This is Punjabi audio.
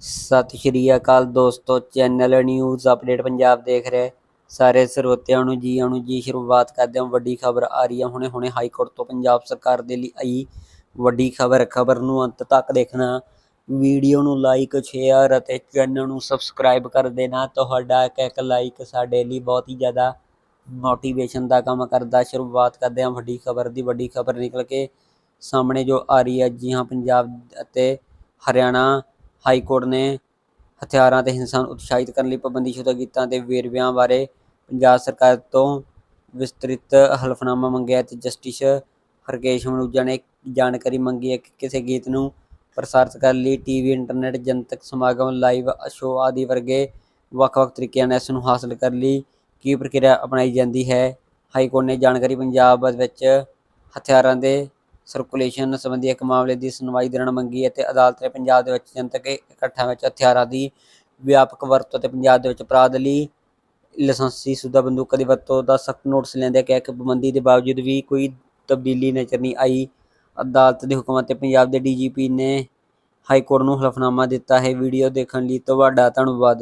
ਸਤਿ ਸ਼੍ਰੀ ਅਕਾਲ ਦੋਸਤੋ, ਚੈਨਲ ਨਿਊਜ਼ ਅਪਡੇਟ ਪੰਜਾਬ ਦੇਖ ਰਹੇ। ਸਾਰੇ ਸਰੋਤਿਆਂ ਨੂੰ ਜੀ ਆਇਆਂ ਨੂੰ ਜੀ, ਸ਼ੁਰੂਆਤ ਕਰਦੇ ਹਾਂ ਵੱਡੀ ਖਬਰ ਆ ਰਹੀ ਹੈ। ਹੁਣੇ ਹੁਣੇ ਹਾਈ ਕੋਰਟ ਤੋਂ ਪੰਜਾਬ ਸਰਕਾਰ ਦੇ ਲਈ ਆਈ ਵੱਡੀ ਖਬਰ। ਖਬਰ ਨੂੰ ਅੰਤ ਤੱਕ ਦੇਖਣਾ। ਵੀਡੀਓ ਨੂੰ ਲਾਈਕ ਸ਼ੇਅਰ ਅਤੇ ਚੈਨਲ ਨੂੰ ਸਬਸਕ੍ਰਾਈਬ ਕਰ ਦੇਣਾ। ਤੁਹਾਡਾ ਇੱਕ ਇੱਕ ਲਾਈਕ ਸਾਡੇ ਲਈ ਬਹੁਤ ਹੀ ਜ਼ਿਆਦਾ ਮੋਟੀਵੇਸ਼ਨ ਦਾ ਕੰਮ ਕਰਦਾ। ਸ਼ੁਰੂਆਤ ਕਰਦੇ ਹਾਂ ਵੱਡੀ ਖਬਰ ਦੀ। ਵੱਡੀ ਖਬਰ ਨਿਕਲ ਕੇ ਸਾਹਮਣੇ ਜੋ ਆ ਰਹੀ ਹੈ ਜੀ, ਹਾਂ ਪੰਜਾਬ ਅਤੇ ਹਰਿਆਣਾ ਹਾਈ ਕੋਰਟ ਨੇ ਹਥਿਆਰਾਂ ਤੇ ਹਿੰਸਾ ਨੂੰ ਉਤਸ਼ਾਹਿਤ ਕਰਨ ਲਈ ਪਾਬੰਦੀਸ਼ੁਦਾ ਗੀਤਾਂ ਦੇ ਵੇਰਵਿਆਂ ਬਾਰੇ ਪੰਜਾਬ ਸਰਕਾਰ ਤੋਂ ਵਿਸਤ੍ਰਿਤ ਹਲਫਨਾਮਾ ਮੰਗਿਆ ਤੇ ਜਸਟਿਸ ਹਰਕੇਸ਼ ਮਨੂਜਾ ਨੇ ਜਾਣਕਾਰੀ ਮੰਗੀ ਹੈ ਕਿ ਕਿਸੇ ਗੀਤ ਨੂੰ ਪ੍ਰਸਾਰਿਤ ਕਰਨ ਲਈ ਟੀਵੀ, ਇੰਟਰਨੈਟ, ਜਨਤਕ ਸਮਾਗਮ, ਲਾਈਵ ਸ਼ੋਅ ਆਦਿ ਵਰਗੇ ਵੱਖ-ਵੱਖ ਤਰੀਕਿਆਂ ਨਾਲ ਇਸ ਨੂੰ ਹਾਸਲ ਕਰਨ ਲਈ ਕੀ ਪ੍ਰਕਿਰਿਆ ਅਪਣਾਈ ਜਾਂਦੀ ਹੈ। ਹਾਈ ਕੋਰਟ ਨੇ ਜਾਣਕਾਰੀ ਪੰਜਾਬ ਵਿੱਚ ਹਥਿਆਰਾਂ ਦੇ ਸਰਕੂਲੇਸ਼ਨ ਸੰਬੰਧੀ ਇੱਕ ਮਾਮਲੇ ਦੀ ਸੁਣਵਾਈ ਦੌਰਾਨ ਮੰਗੀ ਅਤੇ ਅਦਾਲਤ ਨੇ ਪੰਜਾਬ ਦੇ ਵਿੱਚ ਜਨਤਕ ਇਕੱਠਾਂ ਵਿੱਚ ਹਥਿਆਰਾਂ ਦੀ ਵਿਆਪਕ ਵਰਤੋਂ ਤੇ ਪੰਜਾਬ ਦੇ ਵਿੱਚ ਅਪਰਾਧ ਲਈ ਲਾਇਸੈਂਸੀ ਸ਼ੁਦਾ ਬੰਦੂਕਾਂ ਦੀ ਵਰਤੋਂ ਦਾ ਸਖਤ ਨੋਟਿਸ ਲੈਂਦੇ ਕਿ ਇੱਕ ਪਾਬੰਦੀ ਦੇ ਬਾਵਜੂਦ ਵੀ ਕੋਈ ਤਬਦੀਲੀ ਨਜ਼ਰ ਨਹੀਂ ਆਈ, ਅਦਾਲਤ ਦੇ ਹੁਕਮਾਂ ਤੇ ਪੰਜਾਬ ਦੇ ਡੀਜੀਪੀ ਨੇ ਹਾਈ ਕੋਰਟ ਨੂੰ ਹਲਫਨਾਮਾ ਦਿੱਤਾ ਹੈ। ਵੀਡੀਓ ਦੇਖਣ ਲਈ ਤੁਹਾਡਾ ਧੰਨਵਾਦ।